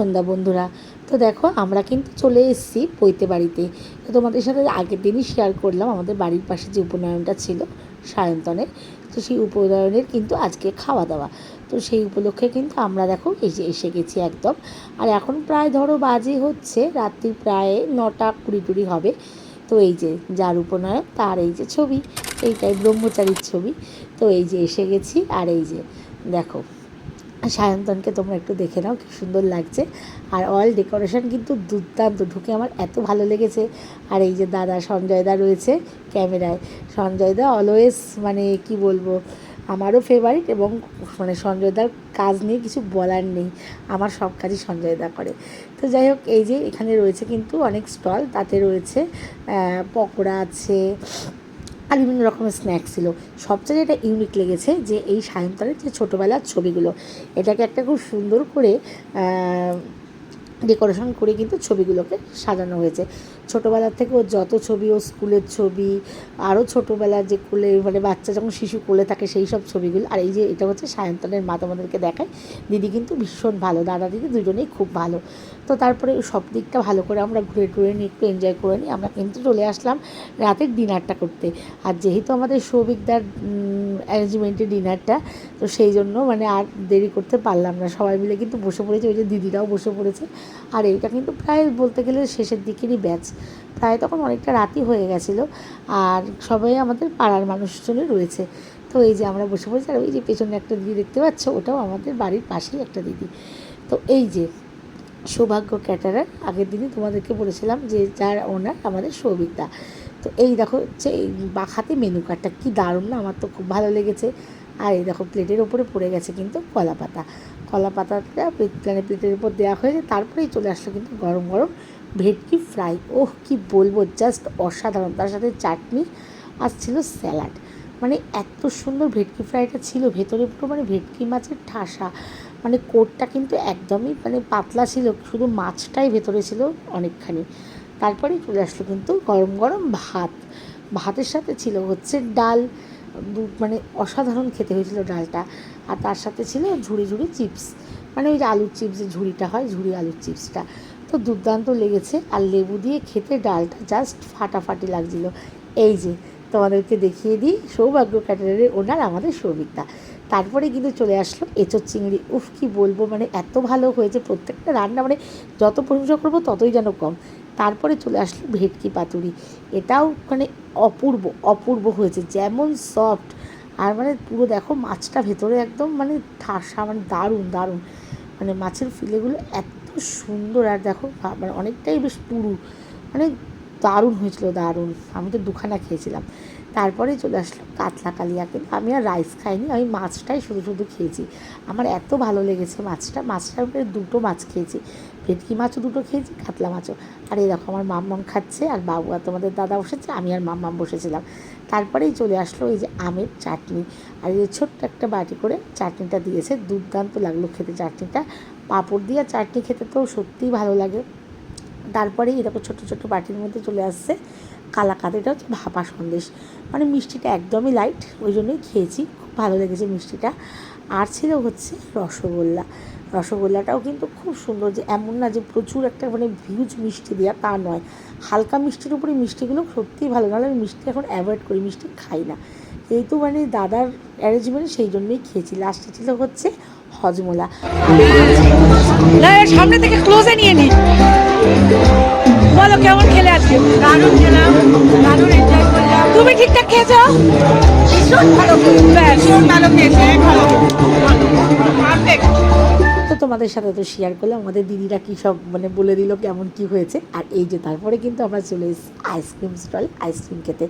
সন্ধ্যা বন্ধুরা। তো দেখো, আমরা কিন্তু চলে এসেছি পৈতে বাড়িতে। তো তোমাদের সাথে আগের দিনই শেয়ার করলাম আমাদের বাড়ির পাশে যে উপনয়নটা ছিল সায়ন্তনের। তো সেই উপনয়নের কিন্তু আজকে খাওয়া দাওয়া। তো সেই উপলক্ষে কিন্তু আমরা দেখো যে এসে গেছি একদম। আর এখন প্রায় ধরো বাজে হচ্ছে, রাত্রি প্রায় নটা কুড়ি টুড়ি হবে। তো এই যে যার উপনয়ন, তার এই যে ছবি, এইটাই ব্রহ্মচারীর ছবি। তো এই যে এসে গেছি, আর এই যে দেখো সায়ন্তনকে তোমরা একটু দেখে নাও, কি সুন্দর লাগছে। আর অল ডেকোরেশন কিন্তু দুর্দান্ত, ঢুকে আমার এত ভালো লেগেছে। আর এই যে দাদা সঞ্জয়দা রয়েছে ক্যামেরায়। সঞ্জয়দা অলওয়েজ মানে কি বলব, আমারও ফেভারিট এবং মানে সঞ্জয়দার কাজ নিয়ে কিছু বলার নেই। আমার সব কাজই সঞ্জয়দা করে। তো যাই হোক, এই যে এখানে রয়েছে কিন্তু অনেক স্টল, তাতে রয়েছে পকোড়া আছে আর বিভিন্ন রকমের স্ন্যাক্স ছিল। সবচেয়ে এটা ইউনিক লেগেছে যে এই সায়ন্তনের যে ছোটোবেলার ছবিগুলো, এটাকে একটা খুব সুন্দর করে ডেকোরেশন করে কিন্তু ছবিগুলোকে সাজানো হয়েছে। ছোটোবেলার থেকে ওর যত ছবি ও স্কুলের ছবি আরও ছোটোবেলার যে কোলে মানে বাচ্চা যখন শিশু কোলে থাকে সেই সব ছবিগুলো। আর এই যে এটা হচ্ছে সায়ন্তনের মা তোমাদেরকে দেখায়। দিদি কিন্তু ভীষণ ভালো, দাদা দিদি দুজনেই খুব ভালো। তো তারপরে সব দিকটা ভালো করে আমরা ঘুরে টুরে নিয়ে একটু এনজয় করে নিই আমরা কিন্তু চলে আসলাম রাতের ডিনারটা করতে। আর যেহেতু আমাদের সৌভিকদার অ্যারেঞ্জমেন্টের ডিনারটা তো সেই জন্য মানে আর দেরি করতে পারলাম না। সবাই মিলে কিন্তু বসে পড়েছে, ওই যে দিদিরাও বসে পড়েছে। আর এইটা কিন্তু প্রায় বলতে গেলে শেষের দিকেরই ব্যাচ প্রায় তখন অনেকটা রাতই হয়ে গেছিল আর সবাই আমাদের পাড়ার মানুষজনই রয়েছে। তো এই যে আমরা বসে পড়েছি আর ওই যে পেছনে একটা দিদি দেখতে পাচ্ছ, ওটাও আমাদের বাড়ির পাশেই একটা দিদি। তো এই যে সৌভাগ্য ক্যাটারার, আগের দিনই তোমাদেরকে বলেছিলাম যে যার ওনার আমাদের সৌভিকদা। তো এই দেখো হচ্ছে এই বাখাতে মেনু কার্ডটা কী দারুণ না? আমার তো খুব ভালো লেগেছে। আর এই দেখো প্লেটের ওপরে পড়ে গেছে কিন্তু কলা পাতা কলা পাতাটা মানে প্লেটের উপর দেওয়া হয়েছে তারপরেই চলে আসলো কিন্তু গরম গরম ভেটকি ফ্রাই। ওহ, কি বলব, জাস্ট অসাধারণ। তার সাথে চাটনি আর ছিল স্যালাড। মানে এত সুন্দর ভেটকি ফ্রাইটা ছিল। ভেতরে পুরো মানে ভেটকি মাছের ঠাসা। মানে কোটটা কিন্তু একদমই মানে পাতলা ছিল। শুধু মাছটাই ভেতরে ছিল অনেকখানি। তারপরেই চলে আসলো কিন্তু গরম গরম ভাত। ভাতের সাথে ছিল হচ্ছে ডাল মানে অসাধারণ খেতে হয়েছিল ডালটা। আর তার সাথে ছিল ঝুড়ি ঝুড়ি চিপস। মানে ওই যে আলুর চিপস যে ঝুড়িটা হয়, ঝুড়ি আলুর চিপসটা। তো দুর্দান্ত লেগেছে। আর লেবু দিয়ে খেতে ডালটা জাস্ট ফাটাফাটি লাগছিল। এই যে, তোমাদেরকে দেখিয়ে দিই সৌভাগ্য ক্যাটারের ওনার আমাদের সৌভিকতা তারপরে কিন্তু চলে আসলো এঁচোর চিংড়ি। উফ, কি বলব মানে এত ভালো হয়েছে প্রত্যেকটা রান্না। মানে যত প্রশংসা করব ততই যেন কম। তারপরে চলে আসলো ভেটকি পাতুরি। এটাও মানে অপূর্ব অপূর্ব হয়েছে, যেমন সফট আর মানে পুরো দেখো মাছটা ভেতরে একদম মানে ঠাসা মানে দারুণ দারুণ। মানে মাছের ফিলেগুলো এত সুন্দর, আর দেখো মানে অনেকটাই বেশ পুরু। মানে দারুণ হয়েছিল, দারুণ। আমি তো দুখানা খেয়েছিলাম। তারপরে চলে আসলো কাতলা কালিয়া কিন্তু আমি আর রাইস খাইনি, আমি মাছটাই শুধু শুধু খেয়েছি। আমার এত ভালো লেগেছে মাছটা। মাছটার উপরে দুটো মাছ খেয়েছি। ভেটকি মাছও দুটো খেয়েছি, কাতলা মাছও। আর এরকম আমার মাম্মাম খাচ্ছে আর বাবু আর তোমাদের দাদা বসেছে, আমি আর মাম্মাম বসেছিলাম। তারপরেই চলে আসলো এই যে আমের চাটনি। আর এই ছোট্ট একটা বাটি করে চাটনিটা দিয়েছে, দুর্দান্ত লাগল খেতে চাটনিটা। পাঁপড় দিয়ে চাটনি খেতে তো সত্যিই ভালো লাগে। তারপরে এরকম ছোটো ছোটো বাটির মধ্যে চলে আসছে কালাকাত এটা হচ্ছে ভাপা সন্দেশ। মানে মিষ্টিটা একদমই লাইট ওই জন্যই খেয়েছি, খুব ভালো লেগেছে মিষ্টিটা। আর ছিল হচ্ছে রসগোল্লা। রসগোল্লাটাও কিন্তু খুব সুন্দর যে এমন না যে প্রচুর একটা মানে ভিউজ মিষ্টি দেওয়া তা নয়। হালকা মিষ্টির উপরে মিষ্টিগুলো সত্যিই ভালো নাহলে আমি মিষ্টি এখন অ্যাভয়েড করি মিষ্টি খাই না। যেহেতু মানে দাদার অ্যারেঞ্জমেন্ট সেই জন্যই খেয়েছি। লাস্টে ছিল হচ্ছে হজমোলা। না সামনে থেকে ক্লোজে নিয়ে নি। বলো কেমন খেলে আজকে? দারুণ খেলাম দারুণ এনজয় করলাম। তুমি ঠিকঠাক খেয়েছো? ভীষণ ভালো ভীষণ ভালো খেয়েছে ভালো। তো তোমাদের সাথে তো শেয়ার করলাম আমাদের দিদিরা কী সব মানে বলে দিল কেমন কি হয়েছে। আর এই যে তারপরে কিন্তু আমরা চলে এসেছি আইসক্রিম স্টল আইসক্রিম খেতে।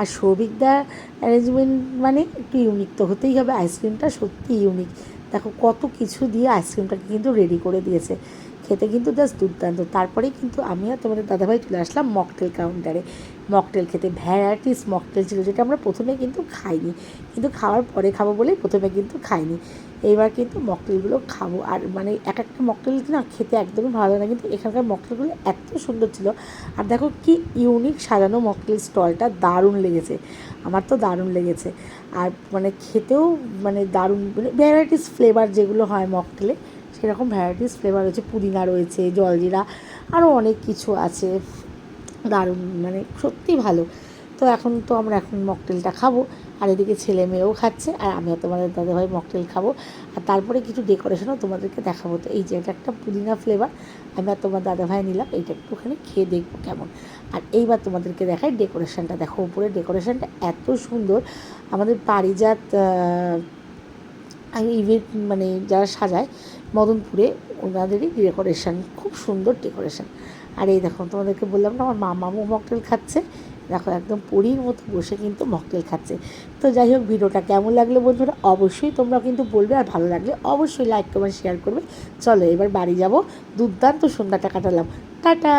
আর সৌভিকদা অ্যারেঞ্জমেন্ট মানে একটু ইউনিক তো হতেই হবে আইসক্রিমটা সত্যি ইউনিক দেখো কত কিছু দিয়ে আইসক্রিমটাকে কিন্তু রেডি করে দিয়েছে। খেতে কিন্তু জাস্ট দুর্দান্ত। তারপরেই কিন্তু আমি আর তোমাদের দাদাভাই চলে আসলাম মকটেল কাউন্টারে মকটেল খেতে ভ্যারাইটিস মকটেল ছিল, যেটা আমরা প্রথমে কিন্তু খাইনি। কিন্তু খাওয়ার পরে খাব বলেই প্রথমে কিন্তু খাইনি। এইবার কিন্তু মকটেলগুলো খাব। আর মানে এক একটা মকটেল না খেতে একদমই ভালো লাগে না, কিন্তু এখানকার মকটেলগুলো এত সুন্দর ছিল। আর দেখো কি ইউনিক সাজানো মকটেল স্টলটা, দারুণ লেগেছে। আমার তো দারুণ লেগেছে। আর মানে খেতেও মানে দারুণ মানে ভ্যারাইটিস ফ্লেভার যেগুলো হয় মকটেলে, সেরকম ভ্যারাইটিস ফ্লেভার রয়েছে। পুদিনা রয়েছে, জলজিরা আরও অনেক কিছু আছে। দারুণ মানে সত্যি ভালো। তো এখন তো আমরা এখন মকটেলটা খাব। আর এদিকে ছেলে মেয়েও খাচ্ছে, আর আমিও তোমাদের দাদাভাই মকটেল খাব। আর তারপরে কিছু ডেকোরেশনও তোমাদেরকে দেখাবো। তো এই যে এটা একটা পুদিনা ফ্লেভার আমি আর তোমার দাদাভাই নিলাম, এইটা একটুখানি খেয়ে দেখব কেমন। আর এইবার তোমাদেরকে দেখাই ডেকোরেশনটা দেখো, উপরে ডেকোরেশনটা এত সুন্দর। আমাদের পারিজাত ইভেন্ট মানে যারা সাজায়, মদনপুরে ওনাদেরই ডেকোরেশন খুব সুন্দর ডেকোরেশন আর এই দেখো, তোমাদেরকে বললাম না, আমার মামামু মকটেল খাচ্ছে। দেখো, একদম পরীর মতো বসে কিন্তু মকটেল খাচ্ছে। তো যাই হোক, ভিডিওটা কেমন লাগল বন্ধুরা? অবশ্যই তোমরা কিন্তু বলবে, আর ভালো লাগলে অবশ্যই লাইক কমেন্ট শেয়ার করবে। চলো, এবার বাড়ি যাব। দুর্দান্ত সন্ধ্যাটা কাটালাম। টাটা!